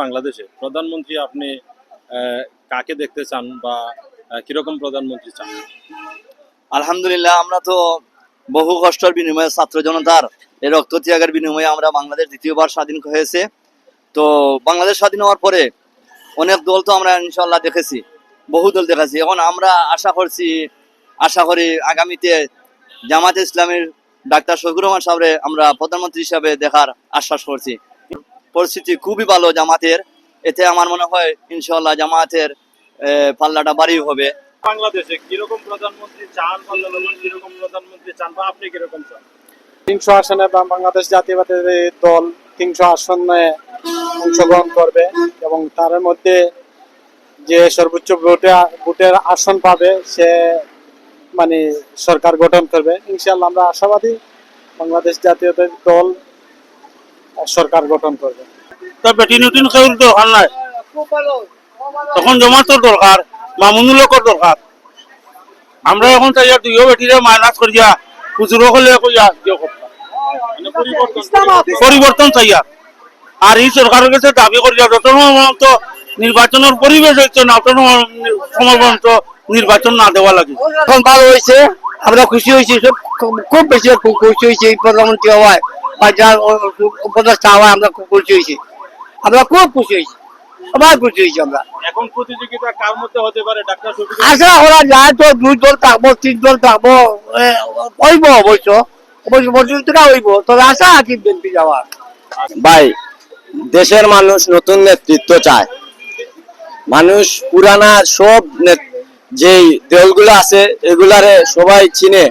বাংলাদেশে? প্রধানমন্ত্রী আপনি কাকে দেখতে চান বা কীরকম প্রধানমন্ত্রী চান? আলহামদুলিল্লাহ, আমরা তো বহু কষ্টের বিনিময়ে ছাত্র জনতার এই রক্ত ত্যাগের বিনিময়ে আমরা বাংলাদেশ দ্বিতীয়বার স্বাধীন হয়েছে। তো বাংলাদেশ স্বাধীন হওয়ার পরে অনেক দল তো আমরা ইনশাল্লাহ দেখেছি, বহু দল দেখেছি। এখন আমরা আশা করছি, আশা করি আগামীতে জামাতে ইসলামের ডাক্তার শফিকুর রহমান সাহেবরে আমরা প্রধানমন্ত্রী হিসাবে দেখার আশ্বাস করছি। পরিস্থিতি খুবই ভালো জামাতের। এতে আমার মনে হয় ইনশাল্লাহ জামাতের পাল্লাটা বাড়ি হবে। বাংলাদেশে কীরকম প্রধানমন্ত্রী চান কীরকম প্রধানমন্ত্রী চান বা আপনি কীরকম চান? তিনশো আসনে বাংলাদেশ জাতীয়তাবাদী দল তিনশো আসনে অংশগ্রহণ করবে এবং তার মধ্যে যে সর্বোচ্চ ভোটে ভোটের আসন পাবে সে মানে সরকার গঠন করবে। ইনশাল্লাহ আমরা আশাবাদী বাংলাদেশ জাতীয়তাবাদী দল সরকার গঠন করবে। তা বেটি নতুন খেউল দরকার নাই? তখন জমাতর দরকার মামুনুলকর দরকার আমরা এখন চাই দুইও বেটিরে মাইনাস করিয়া খুচরো হলে কইয়া দিও পরিবর্তন পরিবর্তন চাইয়া আর এই সরকারের কাছে দাবি করিয়া যত তো নির্বাচনের পরিবেশ হচ্ছে না তত পর্যন্ত নির্বাচন না দেওয়া লাগে। এখন ভালো হয়েছে আমরা খুশি হয়েছি খুব- বেশি খুব খুশি হয়েছি এই প্রধানমন্ত্রী হওয়ায় উপদেষ্টা হওয়ায় আমরা খুব খুশি হয়েছি। আমরা খুব খুশি হয়েছি। সবাই খুশি হয়েছি আমরা। এখন প্রতিযোগিতা কার মধ্যে হতে পারে ডাক্তার আশা করা যায় তো দুই দল থাকব তিন দল থাকব হইব অবশ্য। অবশ্য প্রতিযোগিতা হইব। তবে আশা আছে বিএনপি যাওয়ার। ভাই দেশের মানুষ নতুন নেতৃত্ব চায়। মানুষ পুরানা সব নেত- যেই দলগুলো আছে এগুলারে সবাই চিনে।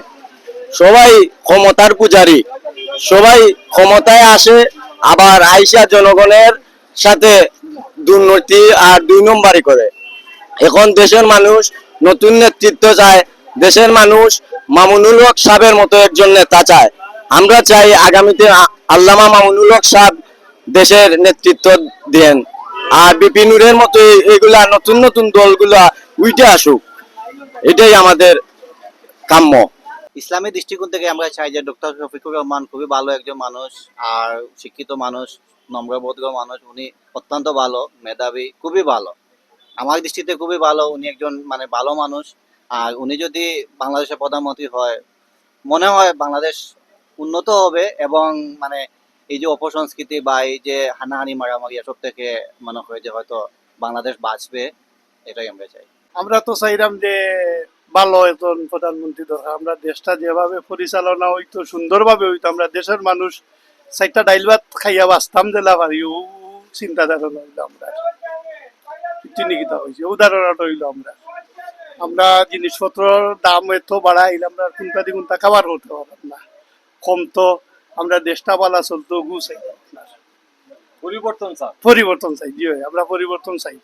সবাই ক্ষমতার পূজারি। সবাই ক্ষমতায় আসে, আবার আইসা জনগণের সাথে দুর্নীতি আর দুই নম্বরই করে। এখন দেশের মানুষ নতুন নেতৃত্ব চায়, দেশের মানুষ মামুনুল হক সাহেবের মতো একজন নেতা চায়। আমরা চাই আগামীতে আল্লামা মামুনুল হক সাহেব দেশের নেতৃত্ব দেন। আর বিপিনুরের মতো এগুলা নতুন নতুন দলগুলা উইটে আসুক। এটাই আমাদের কাম্য। ইসলামী দৃষ্টিকোণ থেকে আমরা চাই যে ডক্টর শফিকুর রহমান খুবই ভালো একজন মানুষ আর শিক্ষিত মানুষ নম্রভদ্র মানুষ, উনি অত্যন্ত ভালো, মেধাবী, খুবই ভালো। আমার দৃষ্টিতে খুবই ভালো, উনি একজন মানে ভালো মানুষ। আর উনি যদি বাংলাদেশের প্রধানমন্ত্রী হয়, মনে হয় বাংলাদেশ উন্নত হবে এবং মানে এই যে অপসংস্কৃতি বা এই যে হানাহানি, মারামারি এসব থেকে মনে হয় যে হয়তো বাংলাদেশ বাঁচবে, এটাই আমরা চাই। আমরা তো চাইলাম যে ভালো একজন প্রধানমন্ত্রী দরকার। আমরা দেশটা যেভাবে পরিচালনা হইতো সুন্দরভাবে হইতো আমরা দেশের মানুষ চারটা ডাইল ভাত খাইয়া বাঁচতাম জেলা পারি ও চিন্তাধারা হইল আমরা। চিনিকিতা হয়েছে উদাহরণটা হইল আমরা। আমরা জিনিসপত্রের দাম এত বাড়াইল আমরা কোনটা দিয়ে কোনটা খাবার করতে পারলাম না। কম তো আমরা দেশটা পালা চলতো গু চাই পরিবর্তন চান পরিবর্তন চাই জি ভাই, আমরা পরিবর্তন চাই।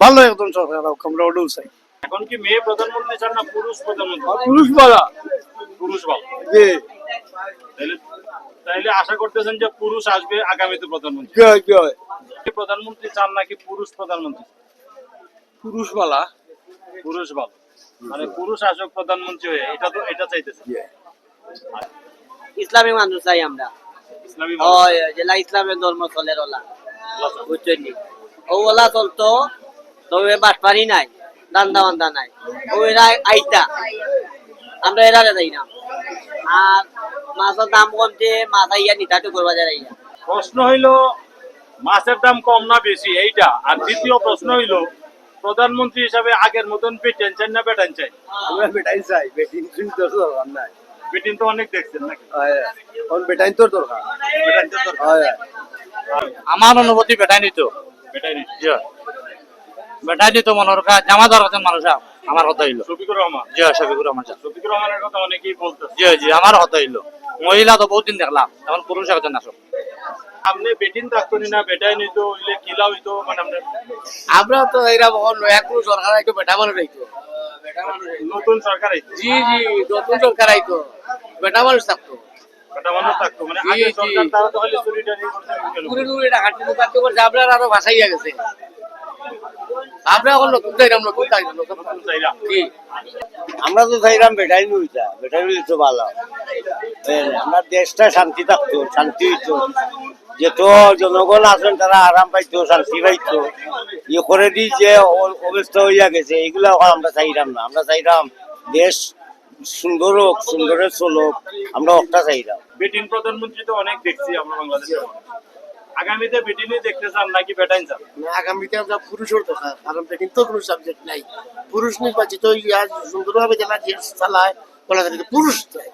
ভালো একজন সরকার আমরা ওটাও চাই। এখন কি মেয়ে প্রধানমন্ত্রী চান না পুরুষ প্রধানমন্ত্রী? পুরুষ বলা। পুরুষ তাহলে তাহলে আশা করতেছেন যে পুরুষ আসবে আগামীতে প্রধানমন্ত্রী। জয় জয়। প্রধানমন্ত্রী চান নাকি পুরুষ প্রধানমন্ত্রী? পুরুষ বলা। পুরুষ মানে পুরুষ আসক প্রধানমন্ত্রী হয়ে এটা তো এটা চাইতেছে ইসলামী মানুষ চাই আমরা। ইসলামী জেলা ইসলামের ধর্ম চলে ওলা বুঝছেন নি? ও ওলা চলতো তবে বাটপারি নাই। দান্দা বান্দা নাই ও এরা আইতা। আমরা এরা যাই না। আর মাছের দাম কমছে মাছ আইয়া নিতাটো করবা যাই প্রশ্ন হইল মাছের দাম কম না বেশি? এইটা। আর দ্বিতীয় প্রশ্ন হইল প্রধানমন্ত্রী হিসাবে আগের মতন পেটেন চাই না বেটান চাই? আমরা বেটাই চাই। বেটিং তো দরকার নাই। পেটিন তো অনেক দেখছেন নাকি? তোর দরকার। বেটাইন তো দরকার। আমার অনুভূতি বেটাই নিত বেটাইন বেটাই মনের জামা দরকার মানুষ আমার কথা হইল। শফিকুর রহমান? জি শফিকুর রহমান শফিকুর রহমানের কথা অনেকেই বলতেছে। জি জি আমার কথা হইল। মহিলা তো বহুত দিন দেখলাম এখন পুরুষ একজন আসো। আপনি বেটিন থাকতো না বেটাই নিত হইলে কিলা হইতো মানে আমরা তো সরকার বেটা মানুষ নতুন সরকার আইতো। জি জি নতুন সরকার আইতো। বেটা মানুষ থাকতো। বেটা মানুষ থাকতো মানে আগে সরকার তারা তো হলে সলিডারি করতে গেল টাকা টিনু কাটতে করছে আপনার আরও ভাসাইয়া গেছে। আমরা এখন নতুন চাইলাম নতুন চাইলাম নতুন চাইরা জি আমরা তো চাইলাম বেটাই নুইটা বেটাই নুই তো ভালো। আমরা দেশটা শান্তি থাকতো শান্তি হইতো। যত জনগণ আছেন তারা আরাম পাইতো শান্তি পাইতো। ইয়ে করে দি যে অবস্থা হইয়া গেছে এগুলো এখন আমরা চাইলাম না। আমরা চাইলাম দেশ সুন্দর হোক সুন্দরে চলুক আমরা একটা চাইলাম। বেটিন প্রধানমন্ত্রী তো অনেক দেখছি আমরা বাংলাদেশে আগামীতে বেটিনই দেখতে চান নাকি বেটাইন চান? আগামীতে আমরা পুরুষের দরকার কারণ কিন্তু কোনো সাবজেক্ট নাই। পুরুষ নির্বাচিত সুন্দরভাবে যারা দেশ চালায় বলা পুরুষ চাই।